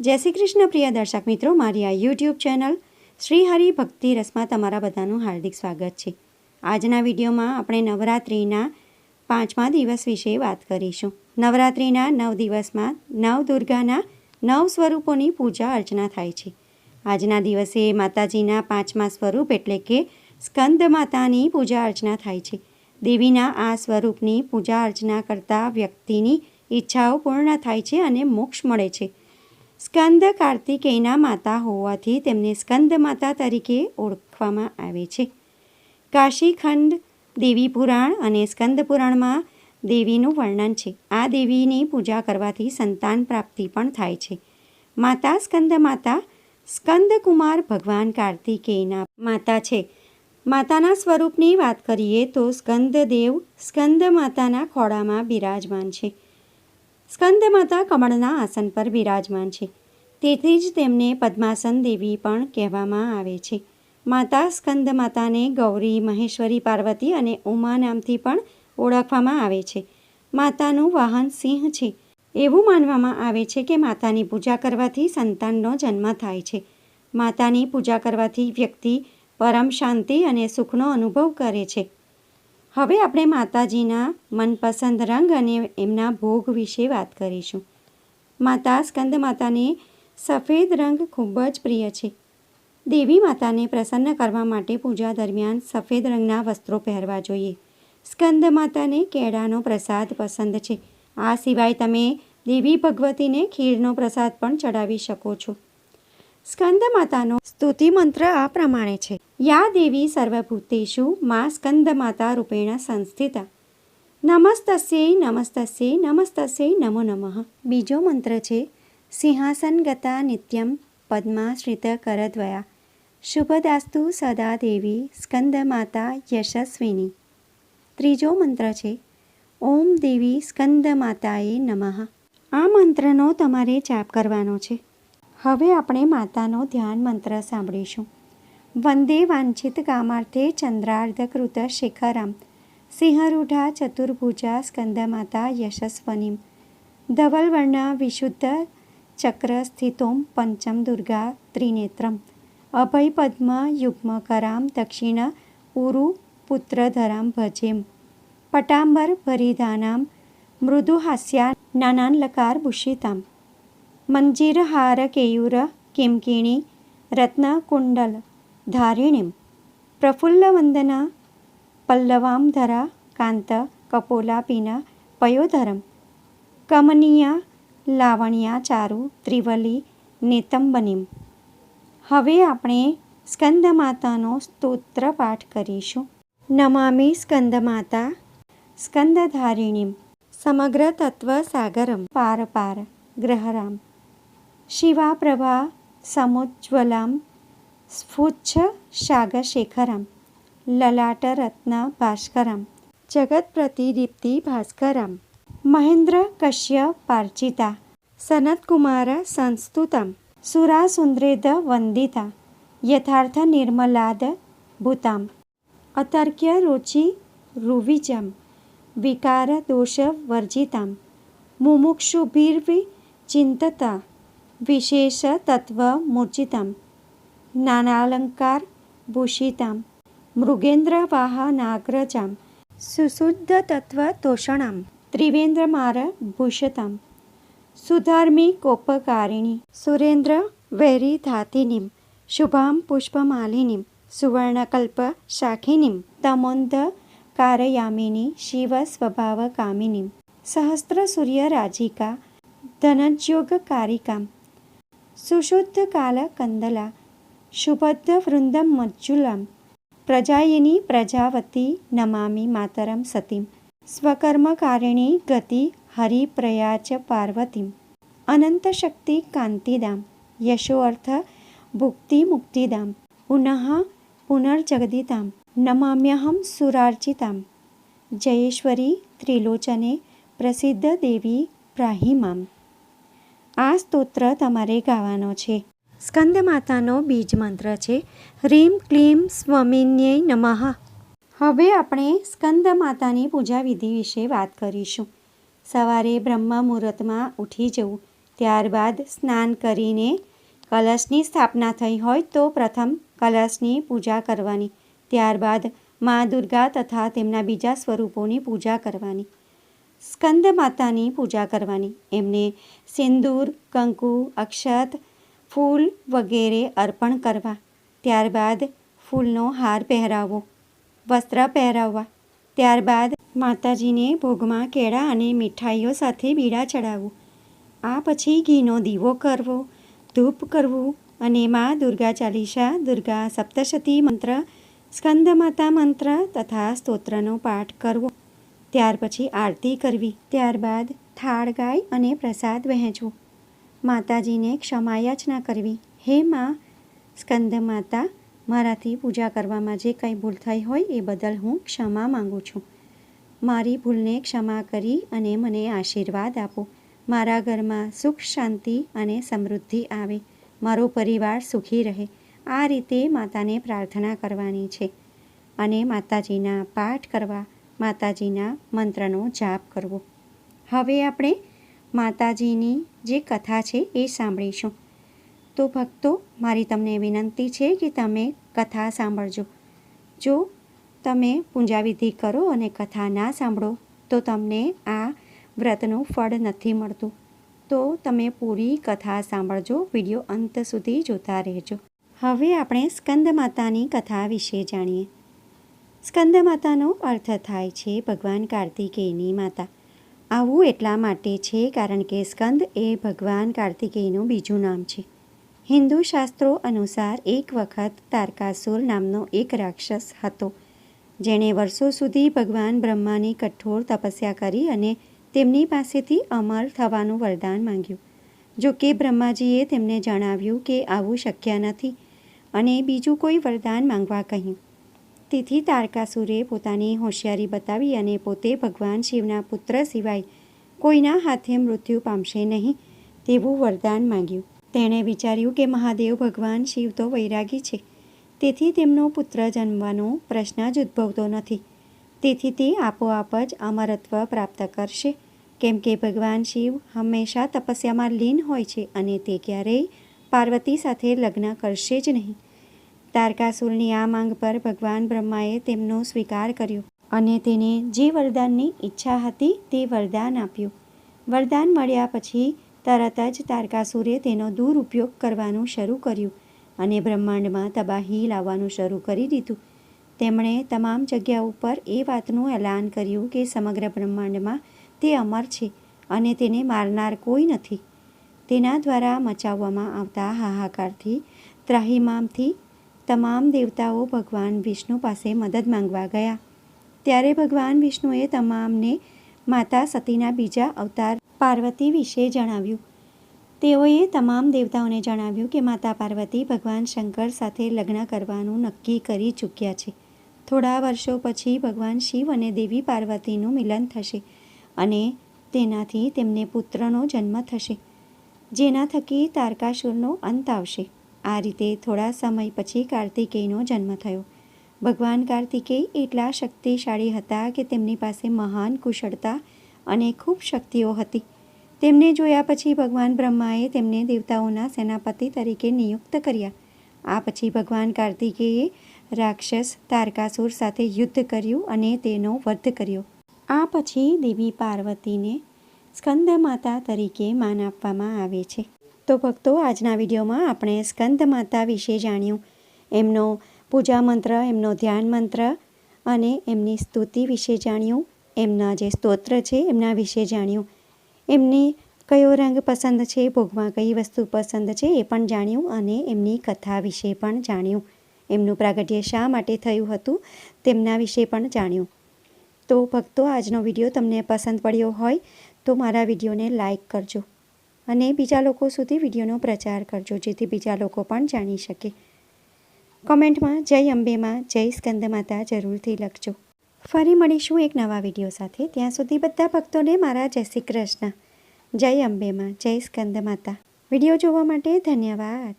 જય શ્રી કૃષ્ણ, પ્રિય દર્શક મિત્રો. મારી આ યુટ્યુબ ચેનલ શ્રી હરિ ભક્તિ રસમાં તમારા બધાનું હાર્દિક સ્વાગત છે. આજના વિડીયોમાં આપણે નવરાત્રિના પાંચમા દિવસ વિશે વાત કરીશું. નવરાત્રિના નવ દિવસમાં નવ દુર્ગાના નવ સ્વરૂપોની પૂજા અર્ચના થાય છે. આજના દિવસે માતાજીના પાંચમા સ્વરૂપ એટલે કે સ્કંદ માતાની પૂજા અર્ચના થાય છે. દેવીના આ સ્વરૂપની પૂજા અર્ચના કરતા વ્યક્તિની ઈચ્છાઓ પૂર્ણ થાય છે અને મોક્ષ મળે છે. સ્કંદ કાર્તિકેયના માતા હોવાથી તેમને સ્કંદ માતા તરીકે ઓળખવામાં આવે છે. કાશીખંડ દેવી પુરાણ અને સ્કંદ પુરાણમાં દેવીનું વર્ણન છે. આ દેવીની પૂજા કરવાથી સંતાન પ્રાપ્તિ પણ થાય છે. માતા સ્કંદ માતા સ્કંદ કુમાર ભગવાન કાર્તિકેયના માતા છે. માતાના સ્વરૂપની વાત કરીએ તો સ્કંદદેવ સ્કંદ માતાના ખોળામાં બિરાજમાન છે. સ્કંદ માતા કમળના આસન પર બિરાજમાન છે. તેથી જ તેમને પદ્માસન દેવી પણ કહેવામાં આવે છે. માતા સ્કંદ માતાને ગૌરી, મહેશ્વરી, પાર્વતી અને ઉમા નામથી પણ ઓળખવામાં આવે છે. માતાનું વાહન સિંહ છે. એવું માનવામાં આવે છે કે માતાની પૂજા કરવાથી સંતાનનો જન્મ થાય છે. માતાની પૂજા કરવાથી વ્યક્તિ પરમ શાંતિ અને સુખનો અનુભવ કરે છે. હવે આપણે માતાજીના મનપસંદ રંગ અને એમના ભોગ વિશે વાત કરીશું. માતા સ્કંદ માતાને સફેદ રંગ ખૂબ જ પ્રિય છે. દેવી માતાને પ્રસન્ન કરવા માટે પૂજા દરમિયાન સફેદ રંગના વસ્ત્રો પહેરવા જોઈએ. સ્કંદ માતાને કેળાનો પ્રસાદ પસંદ છે. આ સિવાય તમે દેવી ભગવતીને ખીરનો પ્રસાદ પણ ચડાવી શકો છો. સ્કંદ માતાનો સ્તુતિ મંત્ર આ પ્રમાણે છે. યા દેવી સર્વભૂતેષુ મા સ્કંદ માતા રૂપેણ સંસ્થિતા. નમસ્તસ્યૈ નમસ્તસ્યૈ નમસ્તસ્યૈ નમો નમઃ. બીજો મંત્ર છે સિંહાસન ગતા નિત્યમ પદ્માશ્રિત કરદ્વયા. શુભદાસ્તુ સદા દેવી સ્કંદ યશસ્વિની. ત્રીજો મંત્ર છે, ઓમ દેવી સ્કંદ માતાએ નમઃ. આ મંત્રનો તમારે જાપ કરવાનો છે. હવે આપણે માતાનો ધ્યાન મંત્ર સાંભળીશું. વંદે વાંછિત કામાર્થે ચંદ્રાર્ધકૃત શિખરમ. સિંહરૂઢા ચતુર્ભુજા સ્કંદમાતા યશસ્વનીમ. ધવલવર્ણા વિશુદ્ધ ચક્ર સ્થિતોમ પંચમ દુર્ગા ત્રિનેત્રમ. અભય પદ્મ યુગ્મકરામ દક્ષિણ ઉરુ પુત્રધરામ ભજેમ. પટાંબર ભરિધાનામ મૃદુહાસ્યા નાનાનલકાર ભૂષિતામ. કિમકિણી, રત્નકુંડલ, ધારિણીમ, પ્રફુલ્લવંદના પલ્લવાંધરા કાંત, કપોલાપીના, પયોધરમ, કમનીયા લાવણ્યા ચારુ ત્રિવલી, નેતંબનીમ. હવે આપણે સ્કંદમાતાનો સ્તોત્ર પાઠ કરીશું. નમામી સ્કંદમાતા સ્કંદધારિણીમ, સમગ્ર તત્વ સાગરમ પાર પાર, ગ્રહરામ. શિવા પ્રભા સમુજ્વલામ સ્ફુચ્છ શાગશેખરમ લલાટ રત્ન ભાસ્કરમ જગત પ્રતિદીપ્તિ ભાસ્કરમ મહેન્દ્ર કશ્ય પાર્ચિતા સનતકુમાર સંસ્તુતમ સુરાસુંદ્રેદ વંદિતા યથાર્થ નિર્મલાદ ભૂતામ અતર્ક્ય રુચિ રુવિજમ વિકાર દોષ વર્જિતામ મુમુક્ષુભિર્વિ ચિંતતા विशेषतत्त्वमूर्जितं नानालङ्कार भूषितां मृगेन्द्रवाहनाग्रजां सुशुद्धतत्त्वतोषणां तमोंद कारयामिनी सुरेन्द्रवैरिधातिनीं शुभां पुष्पमालिनीं सुवर्णकल्पशाखिनीं सूर्य शिवस्वभावकामिनीं सहस्रसूर्यराजिका। धनज्योगकारिकां વૈરીધાતિનીમ શુભામ પુષ્પમાલિનીમ સુવર્ણકલ્પ શાખિનીમ તમોંધ કારયામિની શિવ સ્વભાવ કામિનીમ સહસ્ત્ર સૂર્ય રાજિકા ધનજ્યોગકારિકામ સુશુદ્ધ કાલ કંદલા શુભદ્ધ વૃંદમ મજ્જુલામ પ્રજાયિની પ્રજાવતી નમામી માતરમ સતીમ સ્વકર્મકારિણી ગતિ હરિપ્રયાચ પાર્વતીમ અનંતશક્તિ કાંતિદામ યશોઅર્થ ભુક્તિ મુક્તિદામ પુનઃ પુનર્જગદિતામ નમામ્યહમ સુરાર્ચિતામ જયેશ્વરી ત્રિલોચને પ્રસિદ્ધ દેવી પ્રાહિમામ આ સ્તોત્ર તમારે ગાવાનો છે. સ્કંદ માતાનો બીજ મંત્ર છે. હ્રીમ ક્લીમ સ્વામિન્ય નમઃ. હવે આપણે સ્કંદ માતાની પૂજા વિધિ વિશે વાત કરીશું. સવારે બ્રહ્મ મુહૂર્તમાં ઉઠી જવું. ત્યારબાદ સ્નાન કરીને કલશની સ્થાપના થઈ હોય તો પ્રથમ કલશની પૂજા કરવાની. ત્યારબાદ મા દુર્ગા તથા તેમના બીજા સ્વરૂપોની પૂજા કરવાની. સ્કંદ માતાની પૂજા કરવાની. એમને સિંદૂર, કંકુ, અક્ષત, ફૂલ વગેરે અર્પણ કરવા. ત્યારબાદ ફૂલનો હાર પહેરાવવો વસ્ત્ર પહેરાવવા. ત્યારબાદ માતાજીને ભોગમાં કેળા અને મીઠાઈઓ સાથે બીડા ચડાવવું. આ પછી ઘીનો દીવો કરવો, ધૂપ કરવું અને મા દુર્ગા ચાલીસા, દુર્ગા સપ્તશતી મંત્ર સ્કંદ માતા મંત્ર તથા સ્તોત્રનો પાઠ કરવો. ત્યાર પછી આરતી કરવી. ત્યારબાદ થાળ ગાય અને પ્રસાદ વહેંચવો. માતાજીને ક્ષમાયાચના કરવી. હે માં, સ્કંદ માતા, મારાથી પૂજા કરવામાં જે કંઈ ભૂલ થઈ હોય એ બદલ હું ક્ષમા માંગુ છું. મારી ભૂલને ક્ષમા કરી અને મને આશીર્વાદ આપો. મારા ઘરમાં સુખ, શાંતિ અને સમૃદ્ધિ આવે. મારો પરિવાર સુખી રહે. આ રીતે માતાને પ્રાર્થના કરવાની છે અને માતાજીના પાઠ કરવા માતાજીના મંત્રનો જાપ કરવો. હવે આપણે માતાજીની જે કથા છે એ સાંભળીશું. તો ભક્તો, મારી તમને વિનંતી છે કે તમે કથા સાંભળજો. જો તમે પૂજાવિધિ કરો અને કથા ના સાંભળો, તો તમને આ વ્રતનું ફળ નથી મળતું. તો તમે પૂરી કથા સાંભળજો, વીડિયો અંત સુધી જોતા રહેજો. હવે આપણે સ્કંદ માતાની કથા વિશે જાણીએ. સ્કંદ માતાનો અર્થ થાય છે ભગવાન કાર્તિકેયની માતા. આવું એટલા માટે છે કારણ કે સ્કંદ એ ભગવાન કાર્તિકેયનું બીજું નામ છે. હિન્દુ શાસ્ત્રો અનુસાર એક વખત તારકાસુર નામનો એક રાક્ષસ હતો, જેણે વર્ષો સુધી ભગવાન બ્રહ્માની કઠોર તપસ્યા કરી અને તેમની પાસેથી અમર થવાનું વરદાન માંગ્યું. જો કે બ્રહ્માજીએ તેમને જણાવ્યું કે આવું શક્ય નથી અને બીજું કોઈ વરદાન માંગવા કહ્યું. તેથી તારકાસુરે પોતાની હોશિયારી બતાવી અને પોતે ભગવાન શિવના પુત્ર સિવાય કોઈના હાથે મૃત્યુ પામશે નહીં તેવું વરદાન માંગ્યું. તેણે વિચાર્યું કે મહાદેવ ભગવાન શિવ તો વૈરાગી છે. તેથી તેમનો પુત્ર જન્મવાનો પ્રશ્ન જ ઉદ્ભવતો નથી. તેથી તે આપોઆપ જ અમરત્વ પ્રાપ્ત કરશે. કેમ કે ભગવાન શિવ હંમેશા તપસ્યામાં લીન હોય છે અને તે ક્યારેય પાર્વતી સાથે લગ્ન કરશે જ નહીં. તારકાસુરની આ માંગ પર ભગવાન બ્રહ્માએ તેમનો સ્વીકાર કર્યો અને તેને જે વરદાનની ઈચ્છા હતી તે વરદાન આપ્યું. વરદાન મળ્યા પછી તરત જ તારકાસુરે તેનો દુરુપયોગ કરવાનું શરૂ કર્યું અને બ્રહ્માંડમાં તબાહી લાવવાનું શરૂ કરી દીધું. તેમણે તમામ જગ્યા ઉપર એ વાતનું એલાન કર્યું કે સમગ્ર બ્રહ્માંડમાં તે અમર છે અને તેને મારનાર કોઈ નથી. તેના દ્વારા મચાવવામાં આવતા હાહાકારથી, ત્રાહિમામથી તમામ દેવતાઓ ભગવાન વિષ્ણુ પાસે મદદ માંગવા ગયા. ત્યારે ભગવાન વિષ્ણુએ તમામને માતા સતીના બીજા અવતાર પાર્વતી વિશે જણાવ્યું. તેઓએ તમામ દેવતાઓને જણાવ્યું કે માતા પાર્વતી ભગવાન શંકર સાથે લગ્ન કરવાનું નક્કી કરી ચૂક્યા છે. થોડા વર્ષો પછી ભગવાન શિવ અને દેવી પાર્વતીનું મિલન થશે અને તેનાથી તેમને પુત્રનો જન્મ થશે, જેના થકી તારકાસુરનો અંત આવશે. આ રીતે થોડા સમય પછી કાર્તિકેયનો જન્મ થયો. ભગવાન કાર્તિકેય એટલા શક્તિશાળી હતા કે તેમની પાસે મહાન કુશળતા અને ખૂબ શક્તિઓ હતી. તેમને જોયા પછી ભગવાન બ્રહ્માએ તેમને દેવતાઓના સેનાપતિ તરીકે નિયુક્ત કર્યા. આ પછી ભગવાન કાર્તિકેયે રાક્ષસ તારકાસુર સાથે યુદ્ધ કર્યું અને તેનો વધ કર્યો. આ પછી દેવી પાર્વતીને સ્કંદ માતા તરીકે માન આપવામાં આવે છે. તો ભક્તો, આજના વિડીયોમાં આપણે સ્કંદ માતા વિશે જાણ્યું. એમનો પૂજા મંત્ર, એમનો ધ્યાન મંત્ર અને એમની સ્તુતિ વિશે જાણ્યું. એમના જે સ્તોત્ર છે, એમના વિશે જાણ્યું. એમને કયો રંગ પસંદ છે, ભોગમાં કઈ વસ્તુ પસંદ છે, એ પણ જાણ્યું અને એમની કથા વિશે પણ જાણ્યું. એમનું પ્રાગટ્ય શા માટે થયું હતું, તેમના વિશે પણ જાણ્યું. તો ભક્તો, આજનો વીડિયો તમને પસંદ પડ્યો હોય તો મારા વિડીયોને લાઈક કરજો. અને બીજા લોકો સુધી વિડીયોનો પ્રચાર કરજો, જેથી બીજા લોકો પણ જાણી શકે. કોમેન્ટમાં જય અંબેમાં, જય સ્કંદ માતા જરૂરથી લખજો. ફરી મળીશું એક નવા વીડિયો સાથે. ત્યાં સુધી બધા ભક્તોને મારા જય શ્રી કૃષ્ણ. જય અંબેમાં, જય સ્કંદ માતા. વીડિયો જોવા માટે ધન્યવાદ.